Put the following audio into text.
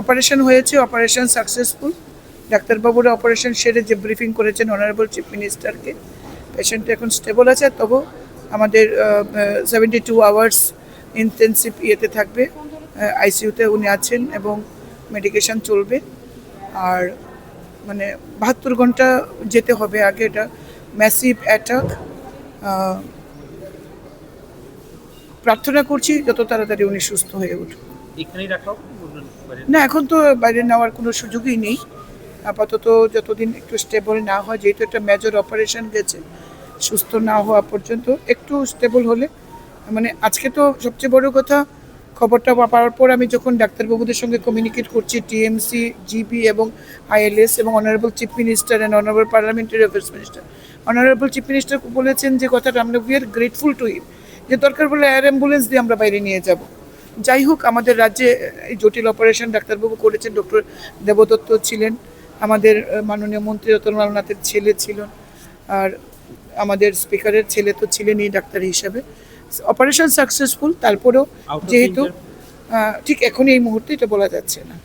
Operation হয়েছে operation successful. ডাক্তারবাবুরা operation সেরে যে ব্রিফিং করেছেন অনারেবল চিফ মিনিস্টারকে পেশেন্ট এখন স্টেবল আছে তবু আমাদের সেভেন্টি টু আওয়ার্স ইন্টেন্সিভ ইয়েতে থাকবে আইসিইউতে উনি আছেন এবং মেডিকেশন চলবে। আর মানে বাহাত্তর ঘণ্টা যেতে হবে আগে এটা ম্যাসিভ অ্যাটাক প্রার্থনা করছি যত তাড়াতাড়ি উনি সুস্থ হয়ে উঠুন না এখন তো বাইরে নেওয়ার কোনো সুযোগই নেই। আপাতত যতদিন একটু স্টেবল না হয় যেহেতু একটা মেজর অপারেশন গেছে সুস্থ না হওয়া পর্যন্ত একটু স্টেবল হলে মানে আজকে তো সবচেয়ে বড় কথা খবরটা পাওয়ার পর আমি যখন ডাক্তারবাবুদের সঙ্গে কমিউনিকেট করছি টিএমসি জিবি এবং আইএলএস এবং honourable chief minister and honourable parliamentary affairs minister honourable chief minister বলেছেন যে কথাটা আমরা we are grateful to him যে দরকার বলে এয়ার অ্যাম্বুলেন্স দিয়ে আমরা বাইরে নিয়ে যাব। যাই হোক আমাদের রাজ্যে এই জটিল অপারেশন ডাক্তারবাবু করেছেন ডক্টর দেবদত্ত ছিলেন আমাদের মাননীয় মন্ত্রী রতনলাল নাথের ছেলে ছিলেন আর আমাদের স্পিকারের ছেলে তো ছিলেনই ডাক্তার হিসাবে। অপারেশন সাকসেসফুল তারপরেও যেহেতু ঠিক এখনই এই মুহূর্তে এটা বলা যাচ্ছে না।